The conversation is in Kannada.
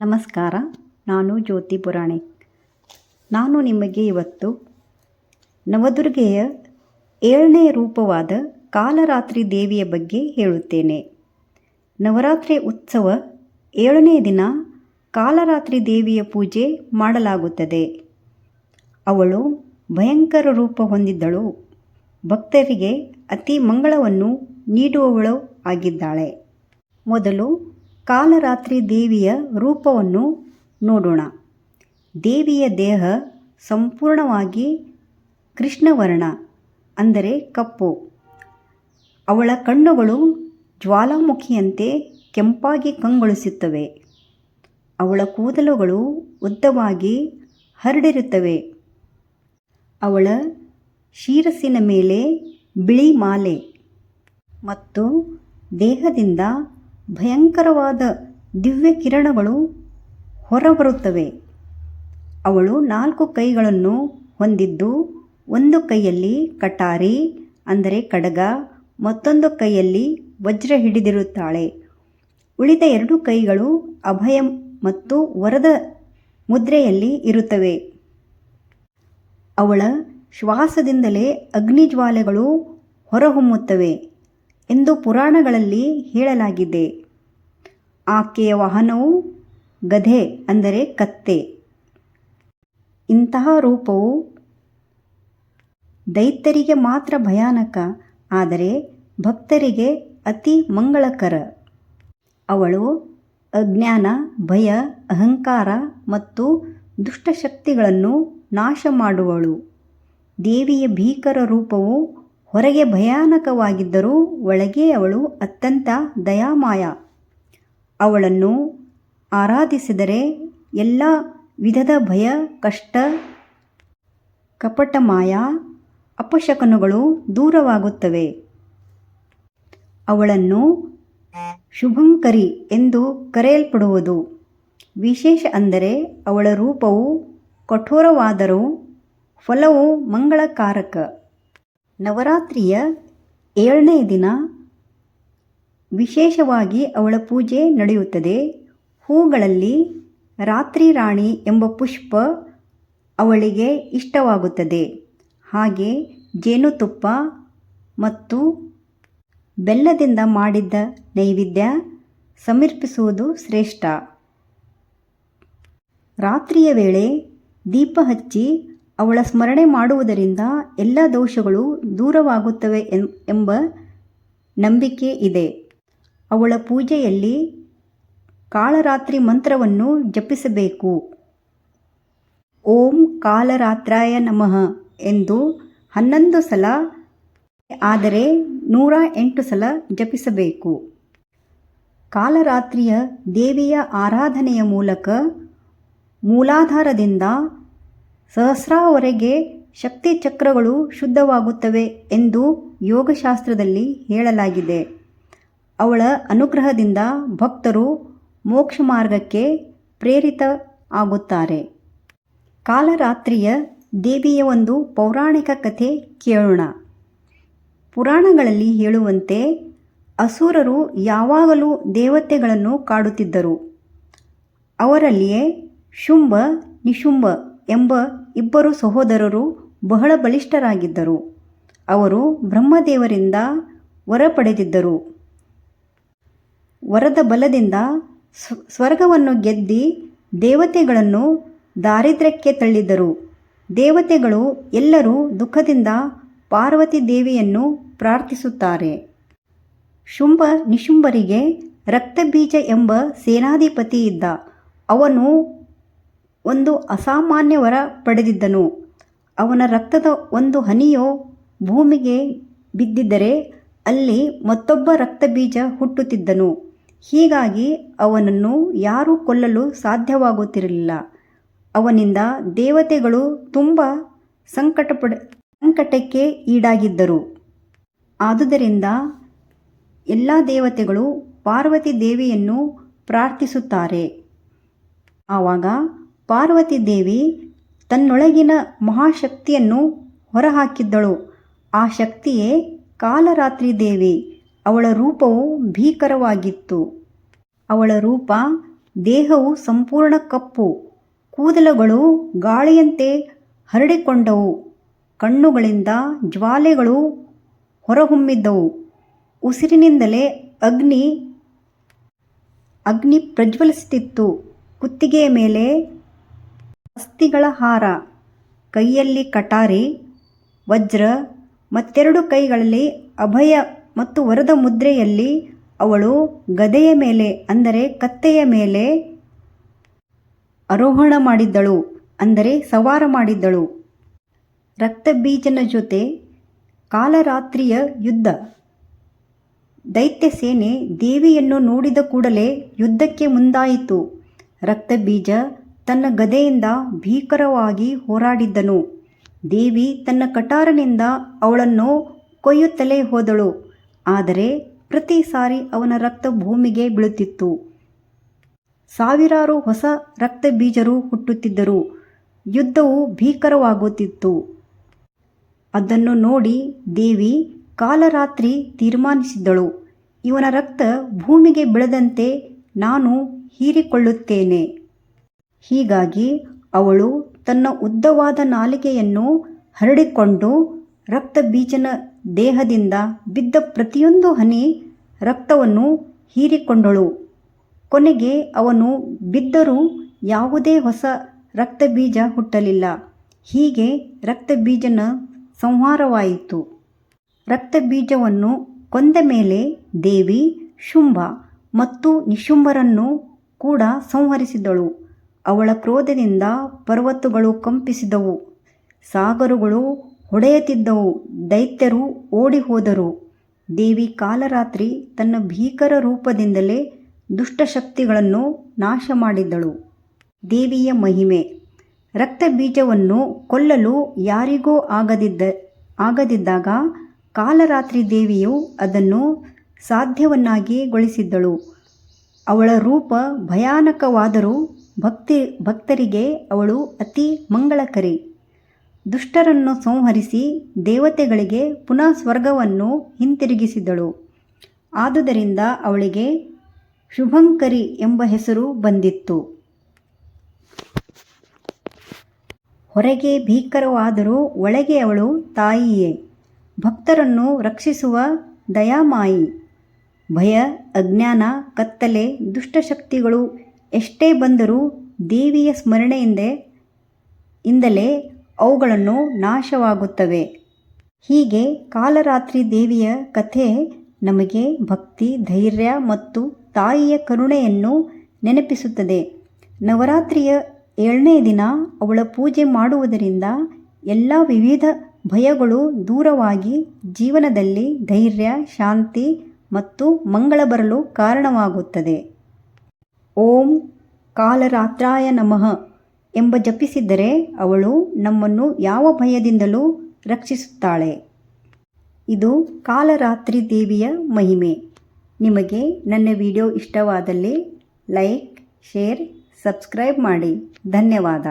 ನಮಸ್ಕಾರ, ನಾನು ಜ್ಯೋತಿ ಪುರಾಣಿಕ್. ನಾನು ನಿಮಗೆ ಇವತ್ತು ನವದುರ್ಗೆಯ ಏಳನೇ ರೂಪವಾದ ಕಾಲರಾತ್ರಿ ದೇವಿಯ ಬಗ್ಗೆ ಹೇಳುತ್ತೇನೆ. ನವರಾತ್ರಿ ಉತ್ಸವ ಏಳನೇ ದಿನ ಕಾಲರಾತ್ರಿ ದೇವಿಯ ಪೂಜೆ ಮಾಡಲಾಗುತ್ತದೆ. ಅವಳು ಭಯಂಕರ ರೂಪ ಹೊಂದಿದ್ದಳು. ಭಕ್ತರಿಗೆ ಅತಿ ಮಂಗಳವನ್ನು ನೀಡುವವಳು ಆಗಿದ್ದಾಳೆ. ಮೊದಲು ಕಾಲರಾತ್ರಿ ದೇವಿಯ ರೂಪವನ್ನು ನೋಡೋಣ. ದೇವಿಯ ದೇಹ ಸಂಪೂರ್ಣವಾಗಿ ಕೃಷ್ಣವರ್ಣ, ಅಂದರೆ ಕಪ್ಪು. ಅವಳ ಕಣ್ಣುಗಳು ಜ್ವಾಲಾಮುಖಿಯಂತೆ ಕೆಂಪಾಗಿ ಕಂಗೊಳಿಸುತ್ತವೆ. ಅವಳ ಕೂದಲುಗಳು ಉದ್ದವಾಗಿ ಹರಡಿರುತ್ತವೆ. ಅವಳ ಶಿರಸ್ಸಿನ ಮೇಲೆ ಬಿಳಿ ಮಾಲೆ ಮತ್ತು ದೇಹದಿಂದ ಭಯಂಕರವಾದ ದಿವ್ಯ ಕಿರಣಗಳು ಹೊರಬರುತ್ತವೆ. ಅವಳು ನಾಲ್ಕು ಕೈಗಳನ್ನು ಹೊಂದಿದ್ದು, ಒಂದು ಕೈಯಲ್ಲಿ ಕಟಾರಿ, ಅಂದರೆ ಕಡಗ, ಮತ್ತೊಂದು ಕೈಯಲ್ಲಿ ವಜ್ರ ಹಿಡಿದಿರುತ್ತಾಳೆ. ಉಳಿದ ಎರಡು ಕೈಗಳು ಅಭಯ ಮತ್ತು ವರದ ಮುದ್ರೆಯಲ್ಲಿ ಇರುತ್ತವೆ. ಅವಳ ಶ್ವಾಸದಿಂದಲೇ ಅಗ್ನಿಜ್ವಾಲೆಗಳು ಹೊರಹೊಮ್ಮುತ್ತವೆ ಎಂದು ಪುರಾಣಗಳಲ್ಲಿ ಹೇಳಲಾಗಿದೆ. ಆಕೆಯ ವಾಹನವು ಗಧೆ ಅಂದರೆ ಕತ್ತೆ. ಇಂತಹ ರೂಪವು ದೈತ್ಯರಿಗೆ ಮಾತ್ರ ಭಯಾನಕ, ಆದರೆ ಭಕ್ತರಿಗೆ ಅತಿ ಮಂಗಳಕರ. ಅವಳು ಅಜ್ಞಾನ, ಭಯ, ಅಹಂಕಾರ ಮತ್ತು ದುಷ್ಟಶಕ್ತಿಗಳನ್ನು ನಾಶ ಮಾಡುವಳು. ದೇವಿಯ ಭೀಕರ ರೂಪವು ಹೊರಗೆ ಭಯಾನಕವಾಗಿದ್ದರೂ ಒಳಗೆ ಅವಳು ಅತ್ಯಂತ ದಯಾಮಯ. ಅವಳನ್ನು ಆರಾಧಿಸಿದರೆ ಎಲ್ಲ ವಿಧದ ಭಯ, ಕಷ್ಟ, ಕಪಟಮಾಯ, ಅಪಶಕನಗಳು ದೂರವಾಗುತ್ತವೆ. ಅವಳನ್ನು ಶುಭಂಕರಿ ಎಂದು ಕರೆಯಲ್ಪಡುವುದು. ವಿಶೇಷ ಅಂದರೆ ಅವಳ ರೂಪವು ಕಠೋರವಾದರೂ ಫಲವು ಮಂಗಳಕಾರಕ. ನವರಾತ್ರಿಯ ಏಳನೇ ದಿನ ವಿಶೇಷವಾಗಿ ಅವಳ ಪೂಜೆ ನಡೆಯುತ್ತದೆ. ಹೂಗಳಲ್ಲಿ ರಾತ್ರಿ ರಾಣಿ ಎಂಬ ಪುಷ್ಪ ಅವಳಿಗೆ ಇಷ್ಟವಾಗುತ್ತದೆ. ಹಾಗೆ ಜೇನುತುಪ್ಪ ಮತ್ತು ಬೆಲ್ಲದಿಂದ ಮಾಡಿದ್ದ ನೈವೇದ್ಯ ಸಮರ್ಪಿಸುವುದು ಶ್ರೇಷ್ಠ. ರಾತ್ರಿಯ ವೇಳೆ ದೀಪ ಹಚ್ಚಿ ಅವಳ ಸ್ಮರಣೆ ಮಾಡುವುದರಿಂದ ಎಲ್ಲ ದೋಷಗಳು ದೂರವಾಗುತ್ತವೆ ಎಂಬ ನಂಬಿಕೆ ಇದೆ. ಅವಳ ಪೂಜೆಯಲ್ಲಿ ಕಾಳರಾತ್ರಿ ಮಂತ್ರವನ್ನು ಜಪಿಸಬೇಕು. ಓಂ ಕಾಲರಾತ್ರಾಯ ನಮಃ ಎಂದು ಹನ್ನೊಂದು ಸಲ ಆದರೆ ನೂರ ಎಂಟು ಸಲ ಜಪಿಸಬೇಕು. ಕಾಲರಾತ್ರಿಯ ದೇವಿಯ ಆರಾಧನೆಯ ಮೂಲಕ ಮೂಲಾಧಾರದಿಂದ ಸಹಸ್ರಾವರೆಗೆ ಶಕ್ತಿ ಚಕ್ರಗಳು ಶುದ್ಧವಾಗುತ್ತವೆ ಎಂದು ಯೋಗಶಾಸ್ತ್ರದಲ್ಲಿ ಹೇಳಲಾಗಿದೆ. ಅವಳ ಅನುಗ್ರಹದಿಂದ ಭಕ್ತರು ಮೋಕ್ಷ ಮಾರ್ಗಕ್ಕೆ ಪ್ರೇರಿತ ಆಗುತ್ತಾರೆ. ಕಾಲರಾತ್ರಿಯ ದೇವಿಯ ಒಂದು ಪೌರಾಣಿಕ ಕಥೆ ಕೇಳೋಣ. ಪುರಾಣಗಳಲ್ಲಿ ಹೇಳುವಂತೆ ಅಸುರರು ಯಾವಾಗಲೂ ದೇವತೆಗಳನ್ನು ಕಾಡುತ್ತಿದ್ದರು. ಅವರಲ್ಲಿಯೇ ಶುಂಭ, ನಿಶುಂಭ ಎಂಬ ಇಬ್ಬರು ಸಹೋದರರು ಬಹಳ ಬಲಿಷ್ಠರಾಗಿದ್ದರು. ಅವರು ಬ್ರಹ್ಮದೇವರಿಂದ ವರ ಪಡೆದಿದ್ದರು. ವರದ ಬಲದಿಂದ ಸ್ವರ್ಗವನ್ನು ಗೆದ್ದಿ ದೇವತೆಗಳನ್ನು ದಾರಿದ್ರ್ಯಕ್ಕೆ ತಳ್ಳಿದರು ದೇವತೆಗಳು ಎಲ್ಲರೂ ದುಃಖದಿಂದ ಪಾರ್ವತಿ ದೇವಿಯನ್ನು ಪ್ರಾರ್ಥಿಸುತ್ತಾರೆ. ಶುಂಭ ನಿಶುಂಭರಿಗೆ ರಕ್ತಬೀಜ ಎಂಬ ಸೇನಾಧಿಪತಿ ಇದ್ದ. ಅವನು ಒಂದು ಅಸಾಮಾನ್ಯ ವರ ಪಡೆದಿದ್ದನು. ಅವನ ರಕ್ತದ ಒಂದು ಹನಿಯೋ ಭೂಮಿಗೆ ಬಿದ್ದಿದ್ದರೆ ಅಲ್ಲಿ ಮತ್ತೊಬ್ಬ ರಕ್ತಬೀಜ ಹುಟ್ಟುತ್ತಿದ್ದನು. ಹೀಗಾಗಿ ಅವನನ್ನು ಯಾರೂ ಕೊಲ್ಲಲು ಸಾಧ್ಯವಾಗುತ್ತಿರಲಿಲ್ಲ. ಅವನಿಂದ ದೇವತೆಗಳು ತುಂಬ ಸಂಕಟಪಡ, ಸಂಕಟಕ್ಕೆ ಈಡಾಗಿದ್ದರು. ಆದುದರಿಂದ ಎಲ್ಲ ದೇವತೆಗಳು ಪಾರ್ವತಿ ದೇವಿಯನ್ನು ಪ್ರಾರ್ಥಿಸುತ್ತಾರೆ. ಆವಾಗ ಪಾರ್ವತಿ ದೇವಿ ತನ್ನೊಳಗಿನ ಮಹಾಶಕ್ತಿಯನ್ನು ಹೊರಹಾಕಿದ್ದಳು. ಆ ಶಕ್ತಿಯೇ ಕಾಲರಾತ್ರಿ ದೇವಿ. ಅವಳ ರೂಪವು ಭೀಕರವಾಗಿತ್ತು. ಅವಳ ರೂಪ ದೇಹವು ಸಂಪೂರ್ಣ ಕಪ್ಪು. ಕೂದಲುಗಳು ಗಾಳಿಯಂತೆ ಹರಡಿಕೊಂಡವು. ಕಣ್ಣುಗಳಿಂದ ಜ್ವಾಲೆಗಳು ಹೊರಹೊಮ್ಮಿದ್ದವು. ಉಸಿರಿನಿಂದಲೇ ಅಗ್ನಿ ಅಗ್ನಿ ಪ್ರಜ್ವಲಿಸುತ್ತಿತ್ತು. ಕುತ್ತಿಗೆಯ ಮೇಲೆ ಅಸ್ಥಿಗಳ ಹಾರ, ಕೈಯಲ್ಲಿ ಕಟಾರಿ, ವಜ್ರ ಮತ್ತೆರಡು ಕೈಗಳಲ್ಲಿ ಅಭಯ ಮತ್ತು ವರದ ಮುದ್ರೆಯಲ್ಲಿ ಅವಳು ಗದೆಯ ಮೇಲೆ, ಅಂದರೆ ಕತ್ತೆಯ ಮೇಲೆ ಆರೋಹಣ ಮಾಡಿದ್ದಳು, ಅಂದರೆ ಸವಾರ ಮಾಡಿದ್ದಳು. ರಕ್ತಬೀಜನ ಜೊತೆ ಕಾಲರಾತ್ರಿಯ ಯುದ್ಧ. ದೈತ್ಯ ಸೇನೆ ದೇವಿಯನ್ನು ನೋಡಿದ ಕೂಡಲೇ ಯುದ್ಧಕ್ಕೆ ಮುಂದಾಯಿತು. ರಕ್ತಬೀಜ ತನ್ನ ಗದೆಯಿಂದ ಭೀಕರವಾಗಿ ಹೋರಾಡಿದ್ದನು. ದೇವಿ ತನ್ನ ಕಟಾರನಿಂದ ಅವಳನ್ನು ಕೊಯ್ಯುತ್ತಲೇ ಹೋದಳು. ಆದರೆ ಪ್ರತಿ ಸಾರಿ ಅವನ ರಕ್ತ ಭೂಮಿಗೆ ಬೀಳುತ್ತಿತ್ತು. ಸಾವಿರಾರು ಹೊಸ ರಕ್ತ ಬೀಜರು ಹುಟ್ಟುತ್ತಿದ್ದರು. ಯುದ್ಧವು ಭೀಕರವಾಗುತ್ತಿತ್ತು. ಅದನ್ನು ನೋಡಿ ದೇವಿ ಕಾಲರಾತ್ರಿ ತೀರ್ಮಾನಿಸಿದ್ದಳು. ಇವನ ರಕ್ತ ಭೂಮಿಗೆ ಬೆಳೆದಂತೆ ನಾನು ಹೀರಿಕೊಳ್ಳುತ್ತೇನೆ. ಹೀಗಾಗಿ ಅವಳು ತನ್ನ ಉದ್ದವಾದ ನಾಲಿಗೆಯನ್ನು ಹರಡಿಕೊಂಡು ರಕ್ತಬೀಜನ ದೇಹದಿಂದ ಬಿದ್ದ ಪ್ರತಿಯೊಂದು ಹನಿ ರಕ್ತವನ್ನು ಹೀರಿಕೊಂಡಳು. ಕೊನೆಗೆ ಅವನು ಬಿದ್ದರೂ ಯಾವುದೇ ಹೊಸ ರಕ್ತಬೀಜ ಹುಟ್ಟಲಿಲ್ಲ. ಹೀಗೆ ರಕ್ತಬೀಜನ ಸಂಹಾರವಾಯಿತು. ರಕ್ತಬೀಜವನ್ನು ಕೊಂದ ಮೇಲೆ ದೇವಿ ಶುಂಭ ಮತ್ತು ನಿಶುಂಭರನ್ನು ಕೂಡ ಸಂಹರಿಸಿದಳು. ಅವಳ ಕ್ರೋಧದಿಂದ ಪರ್ವತಗಳು ಕಂಪಿಸಿದವು. ಸಾಗರಗಳು ಹೊಡೆಯುತ್ತಿದ್ದವು ದೈತ್ಯರು ಓಡಿ ಹೋದರು ದೇವಿ ಕಾಲರಾತ್ರಿ ತನ್ನ ಭೀಕರ ರೂಪದಿಂದಲೇ ದುಷ್ಟಶಕ್ತಿಗಳನ್ನು ನಾಶ ಮಾಡಿದ್ದಳು ದೇವಿಯ ಮಹಿಮೆ. ರಕ್ತ ಬೀಜವನ್ನು ಕೊಲ್ಲಲು ಯಾರಿಗೂ ಆಗದಿದ್ದ, ಆಗದಿದ್ದಾಗ ಕಾಲರಾತ್ರಿ ದೇವಿಯು ಅದನ್ನು ಸಾಧ್ಯವನ್ನಾಗಿ ಗೊಳಿಸಿದ್ದಳು. ಅವಳ ರೂಪ ಭಯಾನಕವಾದರೂ ಭಕ್ತಿ, ಭಕ್ತರಿಗೆ ಅವಳು ಅತಿ ಮಂಗಳಕರಿ. ದುಷ್ಟರನ್ನು ಸಂಹರಿಸಿ ದೇವತೆಗಳಿಗೆ ಪುನಃ ಸ್ವರ್ಗವನ್ನು ಹಿಂತಿರುಗಿಸಿದಳು. ಆದುದರಿಂದ ಅವಳಿಗೆ ಶುಭಂಕರಿ ಎಂಬ ಹೆಸರು ಬಂದಿತ್ತು. ಹೊರಗೆ ಭೀಕರವಾದರೂ ಒಳಗೆ ಅವಳು ತಾಯಿಯೇ. ಭಕ್ತರನ್ನು ರಕ್ಷಿಸುವ ದಯಾಮಾಯಿ. ಭಯ, ಅಜ್ಞಾನ, ಕತ್ತಲೆ, ದುಷ್ಟಶಕ್ತಿಗಳು ಎಷ್ಟೇ ಬಂದರೂ ದೇವಿಯ ಸ್ಮರಣೆಯಿಂದ, ಇಂದಲೇ ಅವುಗಳನ್ನು ನಾಶವಾಗುತ್ತವೆ. ಹೀಗೆ ಕಾಲರಾತ್ರಿ ದೇವಿಯ ಕಥೆ ನಮಗೆ ಭಕ್ತಿ, ಧೈರ್ಯ ಮತ್ತು ತಾಯಿಯ ಕರುಣೆಯನ್ನು ನೆನಪಿಸುತ್ತದೆ. ನವರಾತ್ರಿಯ ಏಳನೇ ದಿನ ಅವಳ ಪೂಜೆ ಮಾಡುವುದರಿಂದ ಎಲ್ಲ ವಿವಿಧ ಭಯಗಳು ದೂರವಾಗಿ ಜೀವನದಲ್ಲಿ ಧೈರ್ಯ, ಶಾಂತಿ ಮತ್ತು ಮಂಗಳ ಬರಲು ಕಾರಣವಾಗುತ್ತದೆ. ಓಂ ಕಾಲರಾತ್ರಾಯ ನಮಃ. ಎಂಬ ಜಪಿಸಿದರೆ ಅವಳು ನಮ್ಮನ್ನು ಯಾವ ಭಯದಿಂದಲೂ ರಕ್ಷಿಸುತ್ತಾಳೆ. ಇದು ಕಾಲರಾತ್ರಿ ದೇವಿಯ ಮಹಿಮೆ. ನಿಮಗೆ ನನ್ನ ವಿಡಿಯೋ ಇಷ್ಟವಾದಲ್ಲಿ ಲೈಕ್, ಶೇರ್, ಸಬ್ಸ್ಕ್ರೈಬ್ ಮಾಡಿ. ಧನ್ಯವಾದ.